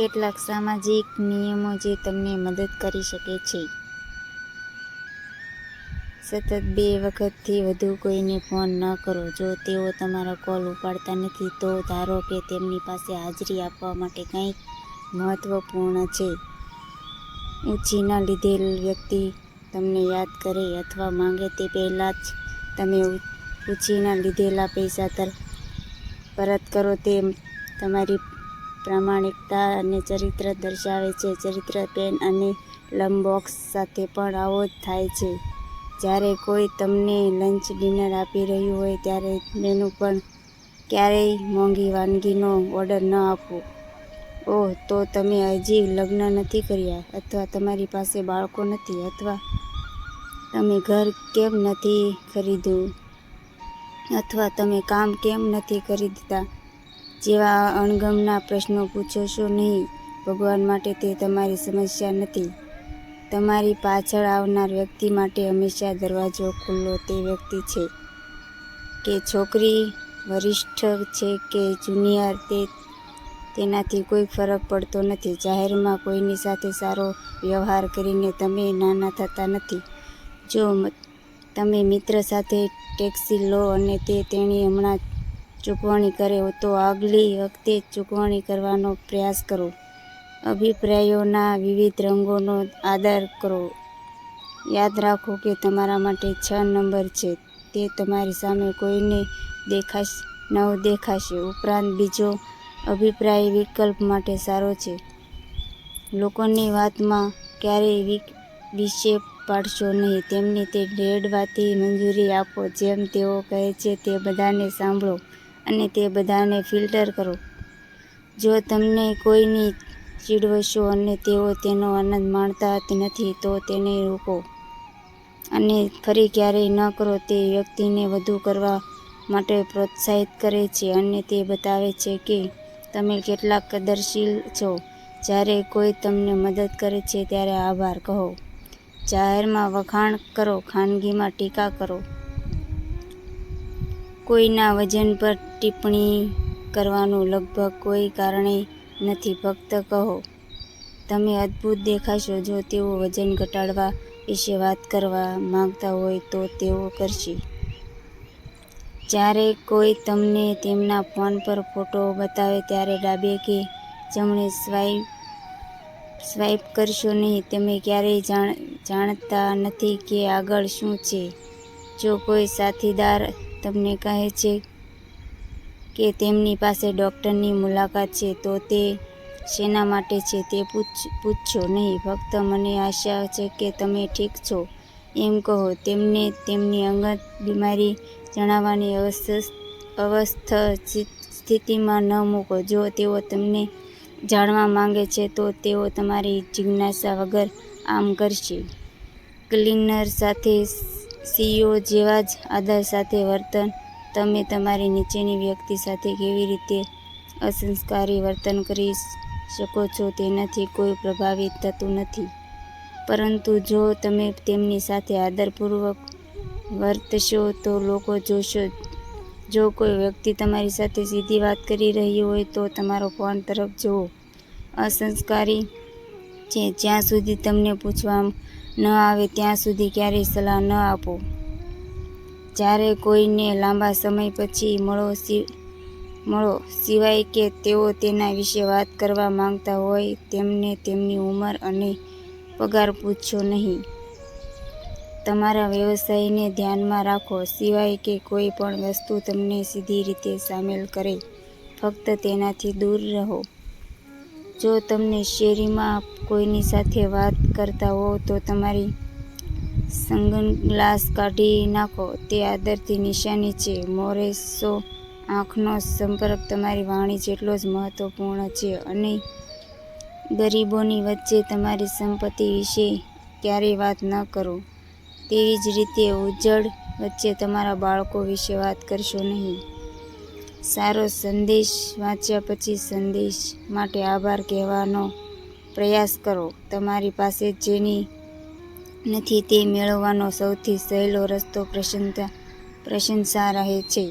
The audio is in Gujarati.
કેટલાક સામાજિક નિયમો જે તમને મદદ કરી શકે છે. સતત બે વખતથી વધુ કોઈને ફોન ન કરો. જો તેઓ તમારો કોલ ઉપાડતા નથી, તો ધારો કે તેમની પાસે હાજરી આપવા માટે કંઈક મહત્વપૂર્ણ છે. ઊંચીના લીધેલ વ્યક્તિ તમને યાદ કરે અથવા માંગે તે પહેલાં જ તમે ઊંચીના લીધેલા પૈસા તર પરત કરો તે તમારી પ્રામાણિકતા અને ચરિત્ર દર્શાવે છે. ચરિત્ર, પેન અને લંબોક્સ સાથે પણ આવો જ થાય છે. જ્યારે કોઈ તમને લંચ ડિનર આપી રહ્યું હોય ત્યારે મેનુ પણ ક્યારેય મોંઘી વાનગીનો ઓર્ડર ન આપવો ઓહ, તો તમે હજી લગ્ન નથી કર્યા અથવા તમારી પાસે બાળકો નથી અથવા તમે ઘર કેમ નથી ખરીદ્યું? અથવા તમે કામ કેમ નથી ખરીદતા? જેવા અણગમના પ્રશ્નો પૂછશો નહીં. ભગવાન માટે તે તમારી સમસ્યા નથી. તમારી પાછળ આવનાર વ્યક્તિ માટે હંમેશા દરવાજો ખુલ્લો તે વ્યક્તિ છે કે છોકરી, વરિષ્ઠ છે કે જુનિયર તે તેનાથી કોઈ ફરક પડતો નથી. જાહેરમાં કોઈની સાથે સારો વ્યવહાર કરીને તમે નાના થતા નથી. જો તમે મિત્ર સાથે ટેક્સી લો અને તે તેણી હમણાં ચૂકવણી કરે તો આગલી વખતે ચૂકવણી કરવાનો પ્રયાસ કરો. અભિપ્રાયોના વિવિધ રંગોનો આદર કરો. યાદ રાખો કે તમારા માટે છ નંબર છે. તે તમારી સામે કોઈને દેખાશ નવ દેખાશે. ઉપરાંત બીજો અભિપ્રાય વિકલ્પ માટે સારો છે. લોકોની વાતમાં ક્યારેય વિશે પાડશો નહીં. તેમને તે રેડવાથી મંજૂરી આપો. જેમ તેઓ કહે છે તે બધાને સાંભળો. અને તે બધાને ફિલ્ટર કરો. જો તમને કોઈની ચીડવશો અને તેઓ તેનો આનંદ માણતા નથી, તો તેને રોકો. અને ફરી ક્યારેય ન કરો, તે વ્યક્તિને વધુ કરવા માટે પ્રોત્સાહિત કરે છે અને તે બતાવે છે કે તમે કેટલા કદરશીલ છો. જ્યારે કોઈ તમને મદદ કરે છે, ત્યારે આભાર કહો. જાહેરમાં વખાણ કરો, ખાનગીમાં ટીકા કરો. કોઈના વજન પર ટિપ્પણી કરવાનું લગભગ કોઈ કારણે નથી. ફક્ત કહો, તમે અદ્ભુત દેખાશો. જો તેઓ વજન ઘટાડવા વિશે વાત કરવા માંગતા હોય તો તેઓ કરશે. જ્યારે કોઈ તમને તેમના ફોન પર ફોટો બતાવે ત્યારે ડાબે કે જમણે સ્વાઈપ સ્વાઈપ કરશો નહીં. તમે ક્યારેય જાણ, જાણતા નથી કે આગળ શું છે. જો કોઈ સાથીદાર તમને કહે છે કે તેમની પાસે ડૉક્ટરની મુલાકાત છે, તો તે શેના માટે છે તે પૂછ પૂછશો નહીં. ફક્ત મને આશા છે કે તમે ઠીક છો. એમ કહો, તેમને તેમની અંગત બીમારી જણાવવાની અવસ્થ સ્થિતિમાં ન મૂકો. જો તેઓ તમને જાણવા માંગે છે, તો તેઓ તમારી જિજ્ઞાસા વગર આમ કરશે. ક્લીનર સાથે સીઈઓ જેવા જ આદર સાથે વર્તન. તમે તમારી નીચેની વ્યક્તિ સાથે કેવી રીતે અસંસ્કારી વર્તન કરી શકો છો તેનાથી કોઈ પ્રભાવિત થતું નથી. પરંતુ જો તમે તેમની સાથે આદરપૂર્વક વર્તશો તો લોકો જોશો, જો કોઈ વ્યક્તિ તમારી સાથે સીધી વાત કરી રહી હોય તો તમારો ફોન તરફ જુઓ. અસંસ્કારી છે, જ્યાં સુધી તમને પૂછવા ન આવે ત્યાં સુધી ક્યારેય સલાહ ન આપો. જ્યારે કોઈને લાંબા સમય પછી મળો મળો, સિવાય કે તેઓ તેના વિશે વાત કરવા માંગતા હોય, તેમને તેમની ઉંમર અને પગાર પૂછશો નહીં. તમારા વ્યવસાયને ધ્યાનમાં રાખો, સિવાય કે કોઈ પણ વસ્તુ તમને સીધી રીતે સામેલ કરે. ફક્ત તેનાથી દૂર રહો. જો તમને શેરીમાં કોઈની સાથે વાત કરતા હો તો તમારી સંગન ગ્લાસ કાઢી નાખો. તે આદરથી નિશાની છે. મોરેસો આંખનો સંપર્ક તમારી વાણી જેટલો જ મહત્વપૂર્ણ છે અને ગરીબોની વચ્ચે તમારી સંપત્તિ વિશે ક્યારેય વાત ન કરો. તેવી જ રીતે ઉજ્જડ વચ્ચે તમારા બાળકો વિશે વાત કરશો નહીં. સારો સંદેશ વાંચ્યા પછી સંદેશ માટે આભાર કહેવાનો પ્રયાસ કરો. તમારી પાસે જેની નથી તે મેળવવાનો સૌથી સહેલો રસ્તો પ્રશંસા પ્રશંસા રહે છે.